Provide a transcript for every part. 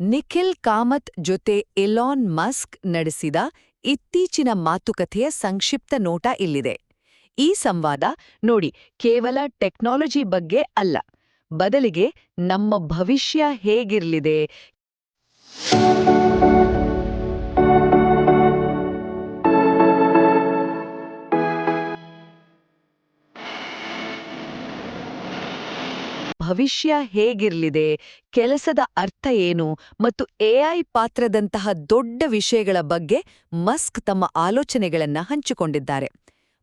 ನಿಖಿಲ್ ಕಾಮತ್ ಜೊತೆ Elon Musk ನಡೆಸಿದ ಇತ್ತೀಚಿನ ಮಾತುಕತೆಯ ಸಂಕ್ಷಿಪ್ತ ನೋಟ ಇಲ್ಲಿದೆ. ಈ ಸಂವಾದ ನೋಡಿ, ಕೇವಲ ಟೆಕ್ನಾಲಜಿ ಬಗ್ಗೆ ಅಲ್ಲ, ಬದಲಿಗೆ ನಮ್ಮ ಭವಿಷ್ಯ ಹೇಗಿರಲಿದೆ? ಭವಿಷ್ಯ ಹೇಗಿರಲಿದೆ, ಕೆಲಸದ ಅರ್ಥ ಏನು ಮತ್ತು ಎಐ ಪಾತ್ರದಂತಹ ದೊಡ್ಡ ವಿಷಯಗಳ ಬಗ್ಗೆ ಮಸ್ಕ್ ತಮ್ಮ ಆಲೋಚನೆಗಳನ್ನ ಹಂಚಿಕೊಂಡಿದ್ದಾರೆ.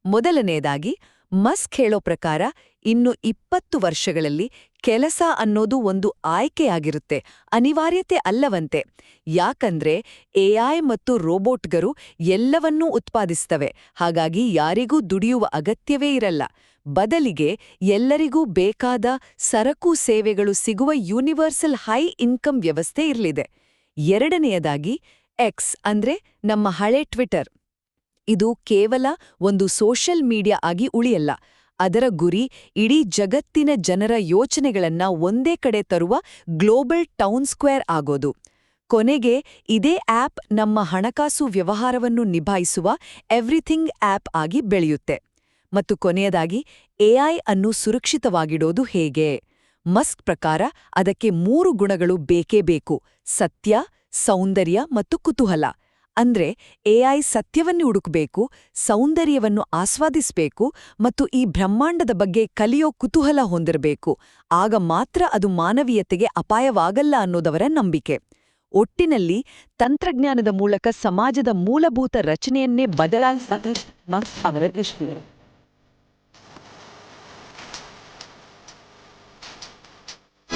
ಮೊದಲನೆಯದಾಗಿ ಮಸ್ಕ್ ಹೇಳೋ ಪ್ರಕಾರ ಇನ್ನು ಇಪ್ಪತ್ತು ವರ್ಷಗಳಲ್ಲಿ ಕೆಲಸ ಅನ್ನೋದು ಒಂದು ಆಯ್ಕೆಯಾಗಿರುತ್ತೆ, ಅನಿವಾರ್ಯತೆ ಅಲ್ಲವಂತೆ. ಯಾಕಂದ್ರೆ ಎಐ ಮತ್ತು ರೋಬೋಟ್ಗರು ಎಲ್ಲವನ್ನೂ ಉತ್ಪಾದಿಸ್ತವೆ, ಹಾಗಾಗಿ ಯಾರಿಗೂ ದುಡಿಯುವ ಅಗತ್ಯವೇ ಇರಲ್ಲ. ಬದಲಿಗೆ ಎಲ್ಲರಿಗೂ ಬೇಕಾದ ಸರಕು ಸೇವೆಗಳು ಸಿಗುವ ಯೂನಿವರ್ಸಲ್ ಹೈ ಇನ್ಕಮ್ ವ್ಯವಸ್ಥೆ ಇರಲಿದೆ. ಎರಡನೆಯದಾಗಿ ಎಕ್ಸ್ ಅಂದ್ರೆ ನಮ್ಮ ಹಳೆ ಟ್ವಿಟರ್ ಇದು ಕೇವಲ ಒಂದು ಸೋಷಲ್ ಮೀಡಿಯಾ ಆಗಿ ಉಳಿಯಲ್ಲ. ಅದರ ಗುರಿ ಇಡೀ ಜಗತ್ತಿನ ಜನರ ಯೋಚನೆಗಳನ್ನ ಒಂದೇ ಕಡೆ ತರುವ ಗ್ಲೋಬಲ್ ಟೌನ್ ಸ್ಕ್ವೇರ್ ಆಗೋದು. ಕೊನೆಗೆ ಇದೇ ಆಪ್ ನಮ್ಮ ಹಣಕಾಸು ವ್ಯವಹಾರವನ್ನು ನಿಭಾಯಿಸುವ ಎವ್ರಿಥಿಂಗ್ ಆಪ್ ಆಗಿ ಬೆಳೆಯುತ್ತೆ. ಮತ್ತು ಕೊನೆಯದಾಗಿ ಎಐ ಅನ್ನು ಸುರಕ್ಷಿತವಾಗಿಡೋದು ಹೇಗೆ? ಮಸ್ಕ್ ಪ್ರಕಾರ ಅದಕ್ಕೆ ಮೂರು ಗುಣಗಳು ಬೇಕೇ ಬೇಕು. ಸತ್ಯ, ಸೌಂದರ್ಯ ಮತ್ತು ಕುತೂಹಲ. ಅಂದ್ರೆ ಎಐ ಸತ್ಯವನ್ನು ಹುಡುಕಬೇಕು, ಸೌಂದರ್ಯವನ್ನು ಆಸ್ವಾದಿಸಬೇಕು ಮತ್ತು ಈ ಬ್ರಹ್ಮಾಂಡದ ಬಗ್ಗೆ ಕಲಿಯೋ ಕುತೂಹಲ ಹೊಂದಿರಬೇಕು. ಆಗ ಮಾತ್ರ ಅದು ಮಾನವೀಯತೆಗೆ ಅಪಾಯವಾಗಲ್ಲ ಅನ್ನೋದವರ ನಂಬಿಕೆ. ಒಟ್ಟಿನಲ್ಲಿ ತಂತ್ರಜ್ಞಾನದ ಮೂಲಕ ಸಮಾಜದ ಮೂಲಭೂತ ರಚನೆಯನ್ನೇ ಬದಲಾಯಿಸ